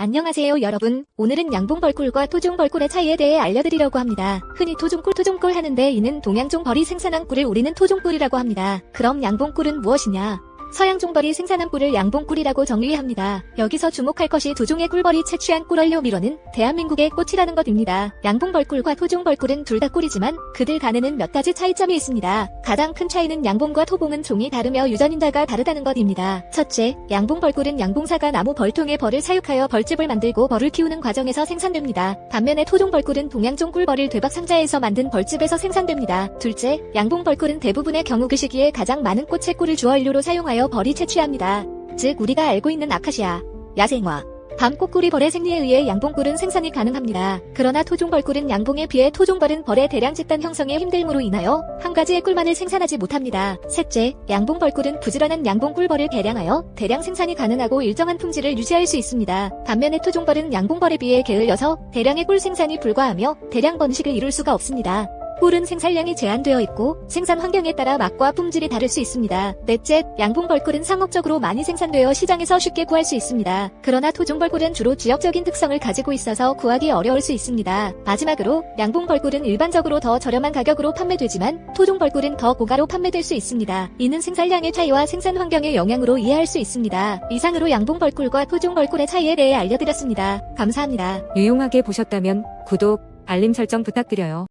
안녕하세요 여러분. 오늘은 양봉벌꿀과 토종벌꿀의 차이에 대해 알려드리려고 합니다. 흔히 토종꿀 토종꿀 하는데 이는 동양종 벌이 생산한 꿀을 우리는 토종꿀이라고 합니다. 그럼 양봉꿀은 무엇이냐? 서양 종벌이 생산한 꿀을 양봉꿀이라고 정의합니다. 여기서 주목할 것이 두 종의 꿀벌이 채취한 꿀원료 미로는 대한민국의 꽃이라는 것입니다. 양봉벌꿀과 토종벌꿀은 둘 다 꿀이지만 그들 간에는 몇 가지 차이점이 있습니다. 가장 큰 차이는 양봉과 토봉은 종이 다르며 유전인자가 다르다는 것입니다. 첫째, 양봉벌꿀은 양봉사가 나무 벌통에 벌을 사육하여 벌집을 만들고 벌을 키우는 과정에서 생산됩니다. 반면에 토종벌꿀은 동양종 꿀벌을 되박 상자에서 만든 벌집에서 생산됩니다. 둘째, 양봉벌꿀은 대부분의 경우 그 시기에 가장 많은 꽃의 꿀을 주원료로 사용하여 벌이 채취합니다. 즉 우리가 알고 있는 아카시아, 야생화, 밤꽃꿀이 벌의 생리에 의해 양봉꿀은 생산이 가능합니다. 그러나 토종벌꿀은 양봉에 비해 토종벌은 벌의 대량 집단 형성의 힘듦으로 인하여 한 가지의 꿀만을 생산하지 못합니다. 셋째, 양봉벌꿀은 부지런한 양봉꿀벌을 개량하여 대량 생산이 가능하고 일정한 품질을 유지할 수 있습니다. 반면에 토종벌은 양봉벌에 비해 게을려서 대량의 꿀 생산이 불가하며 대량 번식을 이룰 수가 없습니다. 꿀은 생산량이 제한되어 있고 생산 환경에 따라 맛과 품질이 다를 수 있습니다. 넷째, 양봉 벌꿀은 상업적으로 많이 생산되어 시장에서 쉽게 구할 수 있습니다. 그러나 토종 벌꿀은 주로 지역적인 특성을 가지고 있어서 구하기 어려울 수 있습니다. 마지막으로 양봉 벌꿀은 일반적으로 더 저렴한 가격으로 판매되지만 토종 벌꿀은 더 고가로 판매될 수 있습니다. 이는 생산량의 차이와 생산 환경의 영향으로 이해할 수 있습니다. 이상으로 양봉 벌꿀과 토종 벌꿀의 차이에 대해 알려드렸습니다. 감사합니다. 유용하게 보셨다면 구독, 알림 설정 부탁드려요.